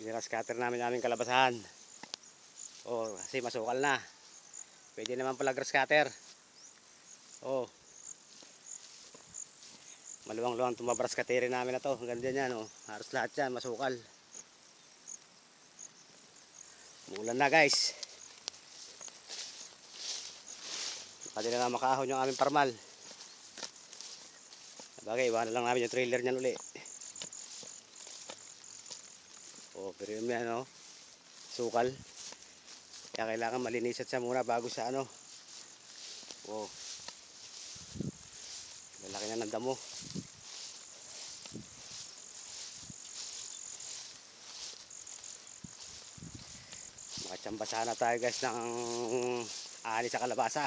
Para scatter namin aming kalabasahan. Oh, kasi masukal na. Pwede naman pala grass cutter. Oh. Maluwang-luwang tumabras katiri namin na to. Ganda yan, oh. Halos lahat yan, masukal. Umulan na, guys. Pwede na makahon yung aming parmal. Bagay, iwanan lang namin yung trailer niyan uli. Oh, pero yun yan, oh. Sukal. Kaya kailangan malinisat siya muna bago sa ano. Wow. Lalaki na ng damo. Makachamba sana tayo guys ng ani sa kalabasa.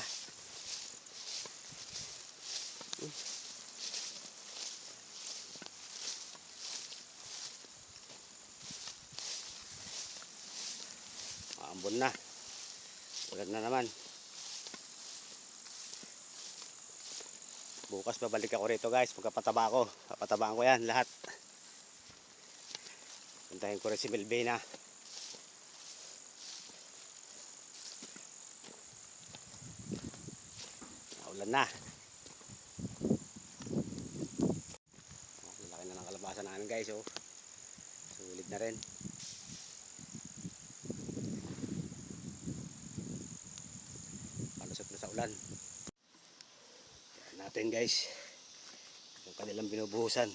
Maambon na. Ulan na naman. Bukas babalik ako rito guys. Pagkapataba ako. Papatabaan ko yan lahat. Puntahin ko rin si Melvina. Ulan na. Oh, laki na ng kalabasa namin guys. Oh. Sulit na rin. Yan natin guys. Yung kanilang binubuhusan.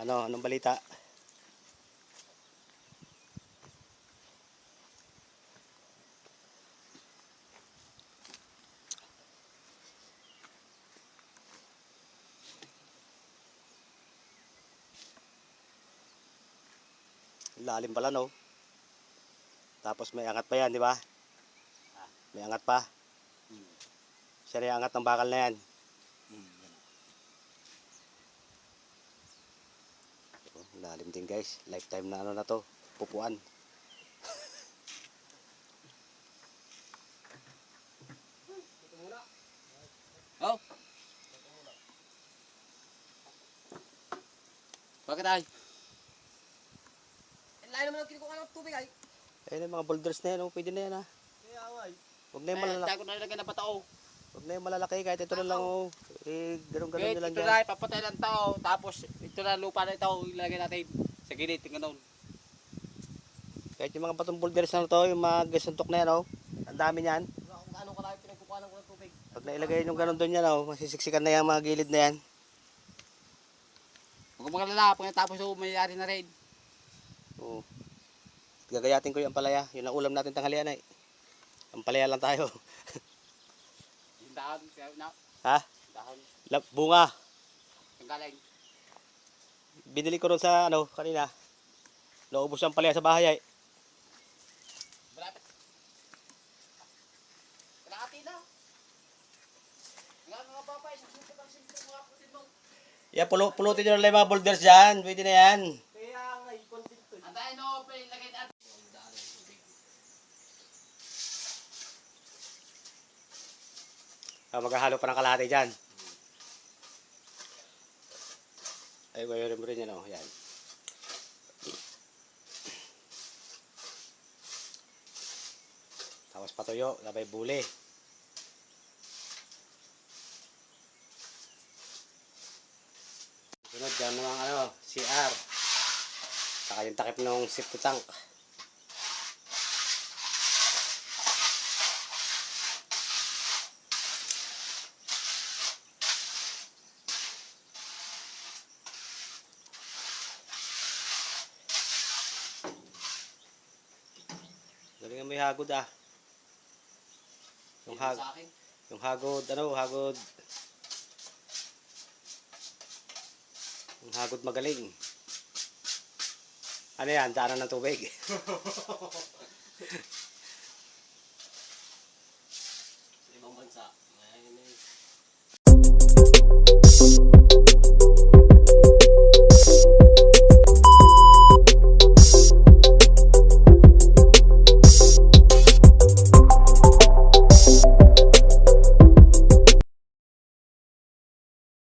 Ano, anong balita? Lalim pala no. Tapos may angat pa yan, di ba? May angat pa. Siya rin ang angat ng bakal na yan. Oh, Lalim din guys. Lifetime na ano na to. Pupuan. Oh. Bakit ay? Lain naman ang kinukuha ng tubig ay. Ayun yung mga boulders na yan. Oh, pwede na yan ha. Kaya away. Huwag na yung Eh, malalaki. tayo ko na nilagay na patao. Huwag na yung malalaki. Kahit ito na lang. Oh. Eh, ganun-ganun Okay, nyo lang ito dyan. na, papatay ng tao. Tapos, ito na lupa na ito, ilalagay natin sa gilid, tingnan nun. Kahit yung mga patong boulders na to. Yung mga gasuntok na yan. Oh. Ang dami niyan. Wala kung gaano kalaki pinagkukuha ng tubig. Pag nailagay yung ganun doon yan. Oh. Masisiksikan na yung mga gilid na yan. Huwag kang magalala, pagkatapos so, mayayari na rin. Gagayatin ko yung palaya. Yun ang ulam natin tanghalian ay. Ang palaya lang tayo. Yung dahon, ha? dahon, bunga. yung galing. Binili ko ron sa ano kanina. Naubos ang palaya sa bahay ay. Malapit. Kalahati na. Nga mga papay, susupot ang simple mga putin mo. Yeah, pulo pulutin nyo lang mga boulders dyan. Pwede na yan. Kaya nga, content to. Antayin no, pre, lagay na. Ah, maghahalo pa ng kalahati dyan. Ay, bayarin mo rin yan oh. Yan. Tapos patuyo, sabay buli. Sunod dyan naman ano, CR. Saka yung takip ng safety tank. Galingan mo yung hagod ah. Yung, hag yung hagod, ano, hagod. Yung hagod magaling. Ano yan, daanan ng tubig. Sa ibang bansa.